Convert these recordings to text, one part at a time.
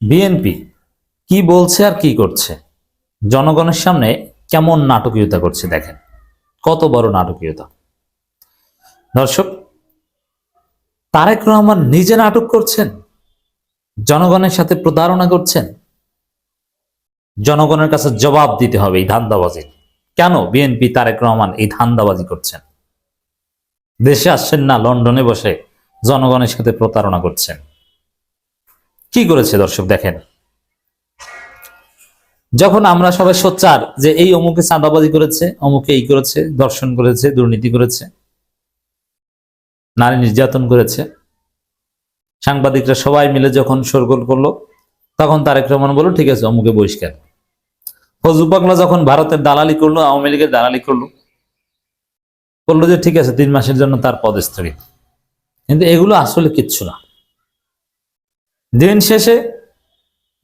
BNP কি বলছে আর কি করছে? জনগণের সামনে কেমন নাটকীয়তা করছে দেখেন। কত বড় নাটকীয়তা। দর্শক, তারেক রহমান নিজে নাটক করছেন? জনগণের সাথে প্রতারণা করছেন? জনগণের কাছে জবাব দিতে হবে এই ধান্দাবাজি। কেন বিএনপি তারেক রহমান এই ধান্দাবাজি করছেন? দেশে আসছেন না, লন্ডনে বসে জনগণের সাথে প্রতারণা করছেন। কি করেছে দর্শক, দেখেন। যখন আমরা সবাই সোচ্চার যে এই অমুকে চাঁদাবাজি করেছে, অমুকে এই করেছে দর্শন করেছে, দুর্নীতি করেছে, নারী নির্যাতন করেছে, সাংবাদিকরা সবাই মিলে যখন সরগোল করল, তখন তারেক রহমান বলল, ঠিক আছে, অমুকে বহিষ্কার। ফজু পাগলা যখন ভারতের দালালি করল, আওয়ামী লীগের দালালি করল, বলল যে, ঠিক আছে, তিন মাসের জন্য তার পদ স্থগিত কিন্তু এগুলো আসলে কিচ্ছু না। দিন শেষে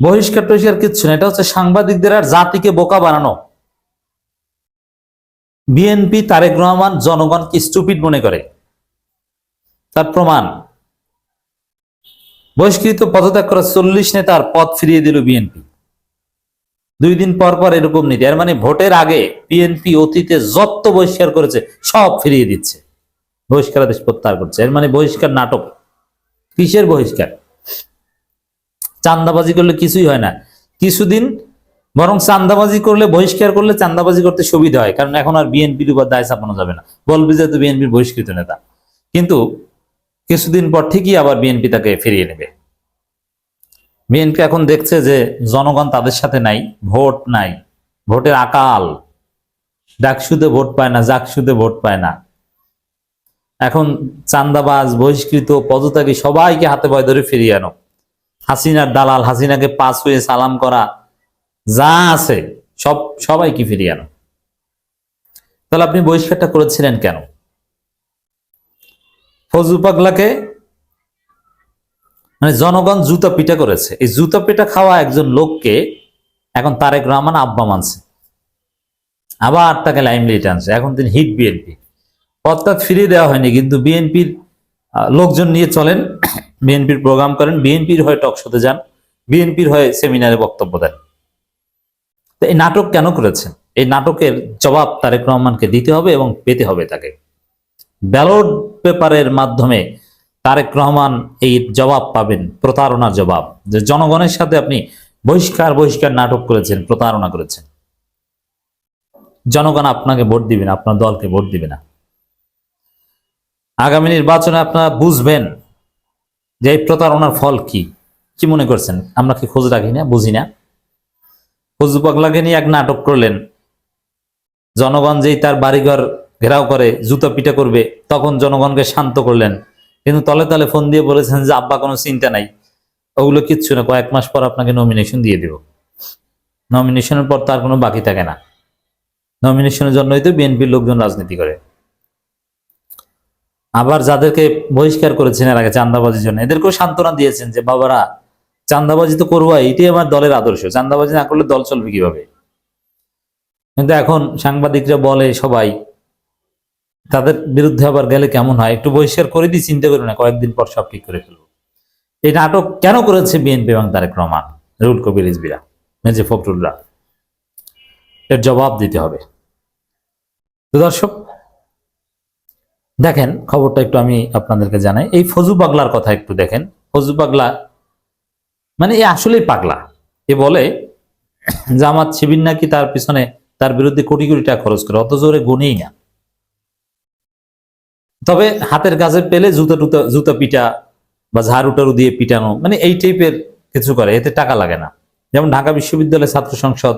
বহিষ্কার টহিষ্কার কিচ্ছু না, এটা হচ্ছে সাংবাদিকদের আর জাতিকে বোকা বানানো। বিএনপি তারেক রহমান জনগণকে স্টুপিড মনে করে। তার প্রমাণ, বহিষ্কৃত পদত্যাগ করা চল্লিশ নেতার পদ ফিরিয়ে দিল বিএনপি। দুই দিন পর পর এরকম নীতি, এর মানে ভোটের আগে বিএনপি অতীতে যত বহিষ্কার করেছে, সব ফিরিয়ে দিচ্ছে। বহিষ্কার বহিষ্কারাদেশ প্রত্যাহার করছে, এর মানে বহিষ্কার নাটক। কিসের বহিষ্কার? চান্দাবাজি করলে কিছুই হয় না। কিছুদিন বরং চান্দাবাজি করলে, বহিষ্কার করলে চান্দাবাজি করতে সুবিধা হয়। কারণ এখন আর বিএনপির উপর দায় চাপানো যাবে না। বলবে যে বিএনপির বহিষ্কৃত নেতা। কিন্তু কিছুদিন পর ঠিকই আবার বিএনপি তাকে ফিরিয়ে নেবে। বিএনপি এখন দেখছে যে, জনগণ তাদের সাথে নাই, ভোট নাই। ভোটের আকাল। ডাকসুতে ভোট পায় না, জাকসুতে ভোট পায় না। এখন চান্দাবাজ বহিষ্কৃত, পদত্যাগী সবাইকে হাতে ভয় ধরে ফিরিয়ে আনো। হাসিনার দালাল, হাসিনাকে পাস হয়ে সালাম করা, যা আছে, সব সবাইকে ফিরিয়ে আনো। তাহলে আপনি বহিষ্কারটা করেছিলেন কেন? ফজু পাগলাকে মানে জনগণ জুতা পিটা করেছে। এই জুতা পিটা খাওয়া একজন লোককে এখন তারেক রহমান আব্বা মানছে। আবার তাকে লাইমলাইট আনছে। এখন তিনি হিট বিএনপি। পদত্যাগ ফিরিয়ে দেওয়া হয়নি, কিন্তু বিএনপির লোকজন নিয়ে চলেন, বিএনপির প্রোগ্রাম করেন, বিএনপির হয়ে টক শোতে যান, বিএনপির হয়ে সেমিনারে বক্তব্য দেন। তো এই নাটক কেন করেছেন? এই নাটকের জবাব তারেক রহমানকে দিতে হবে এবং পেতে হবে তাকে। ব্যালট পেপারের মাধ্যমে তারেক রহমান এই জবাব পাবেন, প্রতারণার জবাব। যে জনগণের সাথে আপনি বহিষ্কার বহিষ্কার নাটক করেছেন, প্রতারণা করেছেন। জনগণ আপনাকে ভোট দিবে না, আপনার দলকে ভোট দিবে না। আগামী নির্বাচনে আপনারা বুঝবেন যে এই প্রতারণার ফল কি। কি মনে করছেন? আমরা কি খোঁজ রাখি না? বুঝি না। ফজু পাগলাকে নিয়ে এক নাটক করলেন। জনগণ যেই তার বাড়িঘর ঘেরাও করে, জুতো পিটা করবে, তখন জনগণকে শান্ত করলেন। কিন্তু তলে তলে ফোন দিয়ে বলেছেন যে, আব্বা, কোনো চিন্তা নাই। ওগুলো কিচ্ছু না। কয়েক মাস পর আপনাকে নমিনেশন দিয়ে দেব। নমিনেশনের পর তার কোনো বাকি থাকে না। নমিনেশনের জন্যই তো বিএনপির লোকজন রাজনীতি করে। আবার যাদেরকে বহিষ্কার করেছেন এর আগে চান্দাবাজির জন্য, এদেরকেও সান্ত্বনা দিয়েছেন যে, বাবারা চান্দাবাজি তো করব এটাই আমার দলের আদর্শ চান্দাবাজি না করলে দল চলবে কীভাবে? কিন্তু এখন সাংবাদিকরা বলে সবাই, তাদের বিরুদ্ধে আবার গেলে কেমন হয়? একটু বহিষ্কার করে দিই, চিন্তা করি না, কয়েকদিন পর সব ঠিক করে ফেলব। এই নাটক কেন করেছে বিএনপি এবং তারেক রহমান? রুল কবির রিজবিরা মেজে ফখরুলরা এর জবাব দিতে হবে। দর্শক দেখেন, খবরটা একটু আমি আপনাদেরকে জানাই। এই ফজু পাগলার কথা একটু দেখেন। ফজু পাগলা মানে এ আসলেই পাগলা। এ বলে, জামাত শিবির নাকি তার পিছনে, তার বিরুদ্ধে কোটি কোটি টাকা খরচ করে, অত জোরে গুনেই না। তবে হাতের কাছে পেলে জুতা টুতা, জুতা পিটা বা ঝাড়ু টাড়ু দিয়ে পিটানো মানে এই টাইপের কিছু করে, এতে টাকা লাগে না। যেমন ঢাকা বিশ্ববিদ্যালয়ের ছাত্র সংসদ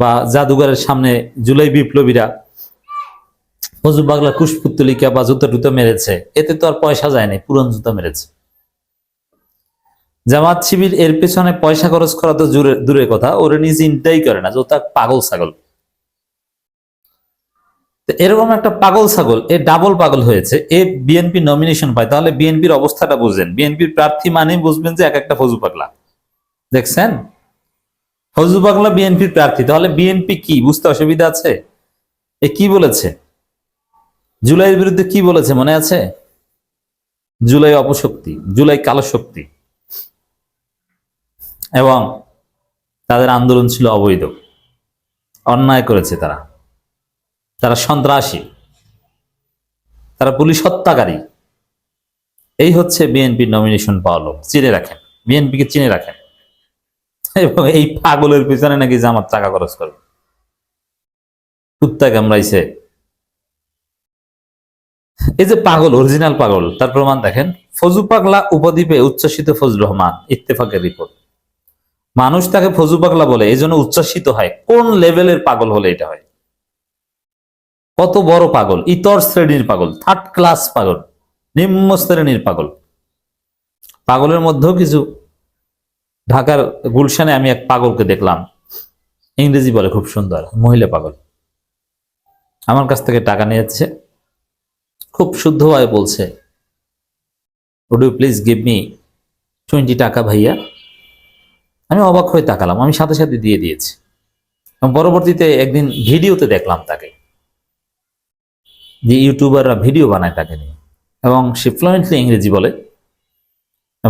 বা জাদুঘরের সামনে জুলাই বিপ্লবীরা ফজু বাগলা কুশপুত্তলিকা বা জুতা টুতা মেরেছে। এতে তো আর পয়সা যায়নি পুরন জুতা মেরেছে। জামাত শিবির এর পেছনে পয়সা খরচ করা তো দূরে- কথা, ওরা নিজে চিন্তাই করে না যে পাগল ছাগল। এরকম একটা পাগল ছাগল, এ ডাবল পাগল হয়েছে, এ বিএনপি নমিনেশন পায়, তাহলে বিএনপির অবস্থাটা বুঝবেন বিএনপির প্রার্থী মানে বুঝবেন যে এক একটা ফজু পাগলা। দেখছেন? ফজু পাগলা বিএনপির প্রার্থী, তাহলে বিএনপি কি? বুঝতে অসুবিধা আছে? এ কি বলেছে? জুলাইয়ের বিরুদ্ধে কি বলেছে মনে আছে? জুলাই অপশক্তি, জুলাই কালো শক্তি। এবং তাদের আন্দোলন ছিল অবৈধ। অন্যায় করেছে তারা। তারা সন্ত্রাসী। তারা পুলিশ হত্যাকারী। এই হচ্ছে বিএনপির নমিনেশন পাওয়া লোক। চিনে রাখেন। বিএনপিকে চিনে রাখেন। এবং এই পাগলের পিছনে নাকি জামাত টাকা খরচ করবে। কুত্তা কামড়াইছে এই যে পাগল অরিজিনাল পাগল, তার প্রমাণ দেখেন। ফজু পাগলা উপদ্বীপে উচ্ছ্বসিত ফজল রহমান, ইত্তেফাকের রিপোর্ট মানুষ তাকে ফজু পাগলা বলে, এই জন্য উচ্ছ্বাসিত হয়। কোন লেভেলের পাগল হলে এটা হয়? কত বড় পাগল, ইতর শ্রেণির পাগল থার্ড ক্লাস পাগল, নিম্ন শ্রেণির পাগল। পাগলের মধ্যেও কিছু, ঢাকার গুলশানে আমি এক পাগলকে দেখলাম। ইংরেজি বলে খুব সুন্দর, মহিলা পাগল। আমার কাছ থেকে টাকা নিয়েছে খুব শুদ্ধভাবে বলছে। Would you please give me twenty টাকা ভাইয়া? আমি অবাক হয়ে তাকালাম, আমি সাথে সাথে দিয়ে দিয়েছি। পরবর্তীতে একদিন ভিডিওতে দেখলাম তাকে। যে ইউটিউবাররা ভিডিও বানায় তাকে নিয়ে। এবং সে ফ্লুয়েন্টলি ইংরেজি বলে।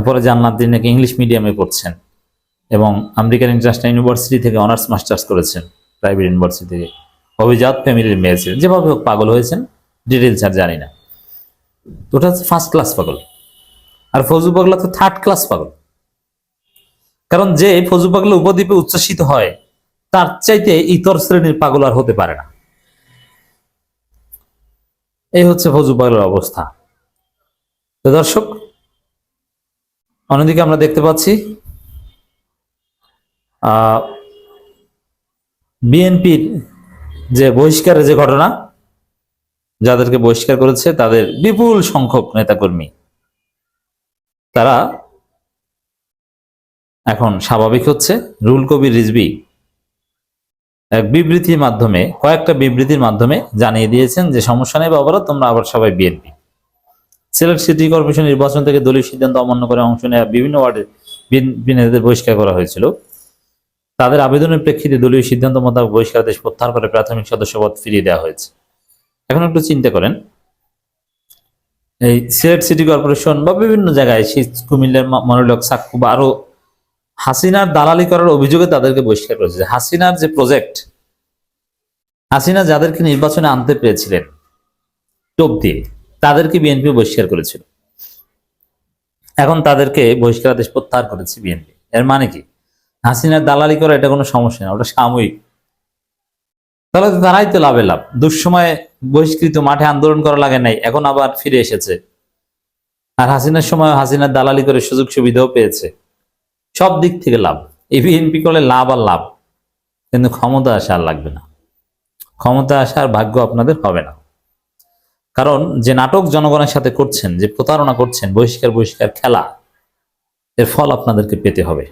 পরে জানলাম দিন নাকি ইংলিশ মিডিয়ামে পড়ছেন। এবং আমেরিকান ইন্টারন্যাশনাল ইউনিভার্সিটি থেকে অনার্স মাস্টার্স করেছেন, প্রাইভেট ইউনিভার্সিটি থেকে। অভিজাত ফ্যামিলির মেয়ে ছিলেন, যেভাবে হোক পাগল হয়েছেন। ডিটেলস আর জানি না। ওটা হচ্ছে ফার্স্ট ক্লাস পাগল। আর ফজু পাগলা তো থার্ড ক্লাস পাগল। কারণ যে ফজু পাগলা উপদ্বীপে উচ্ছ্বসিত হয়, তার চাইতে ইতর শ্রেণির পাগল আর হতে পারে না। এই হচ্ছে ফজু পাগলের অবস্থা। তো দর্শক, অন্যদিকে আমরা দেখতে পাচ্ছি বিএনপির যে বহিষ্কারের যে ঘটনা যাদেরকে বহিষ্কার করেছে তাদের বিপুল সংখ্যক নেতাকর্মী। তারা এখন স্বাভাবিক হচ্ছে। রুল কবির রিজবি এক বিবৃতির মাধ্যমে, কয়েকটা বিবৃতির মাধ্যমে জানিয়ে দিয়েছেন যে, সমস্যা নেই বাবারা, তোমরা আবার সবাই বিএনপি। সিলেট সিটি কর্পোরেশন নির্বাচন থেকে দলীয় সিদ্ধান্ত অমান্য করে অংশ নেওয়া বিভিন্ন ওয়ার্ডে বিএনপি নেতাদের বহিষ্কার করা হয়েছিল। তাদের আবেদনের প্রেক্ষিতে দলীয় সিদ্ধান্ত মোতাবেক বহিষ্কারাদেশ প্রত্যাহার করে প্রাথমিক সদস্যপদ ফিরিয়ে দেওয়া হয়েছে। এখন একটু চিন্তা করেন। এই সিলেট সিটি কর্পোরেশন বা বিভিন্ন জায়গায় শীত কুমিল্লার মনোলক সাক্ষু বা আরও হাসিনার দালালি করার অভিযোগে তাদেরকে বহিষ্কার করেছে। হাসিনার যে প্রজেক্ট হাসিনা যাদেরকে নির্বাচনে আনতে পেরেছিলেন, টোপ দিয়ে, তাদেরকে বিএনপি বহিষ্কার করেছিল। এখন তাদেরকে বহিষ্কারাদেশ প্রত্যাহার করেছে বিএনপি। এর মানে কি? হাসিনার দালালি করা এটা কোনো সমস্যা না, ওটা সাময়িক। তাহলে তারাই তো লাভে লাভ। দুঃসময়ে বহিষ্কৃত মাঠে আন্দোলন করা লাগে নাই, এখন আবার ফিরে এসেছে। আর হাসিনার সময় হাসিনার দালালি করে সুযোগ সুবিধাও পেয়েছে। সব দিক থেকে লাভ। এই বিএনপি করলে লাভ আর লাভ, কিন্তু ক্ষমতা আসা আর লাগবে না। ক্ষমতা আসার ভাগ্য আপনাদের হবে না। কারণ যে নাটক জনগণের সাথে করছেন, যে প্রতারণা করছেন বহিষ্কার বহিষ্কার খেলা, এর ফল আপনাদেরকে পেতে হবে।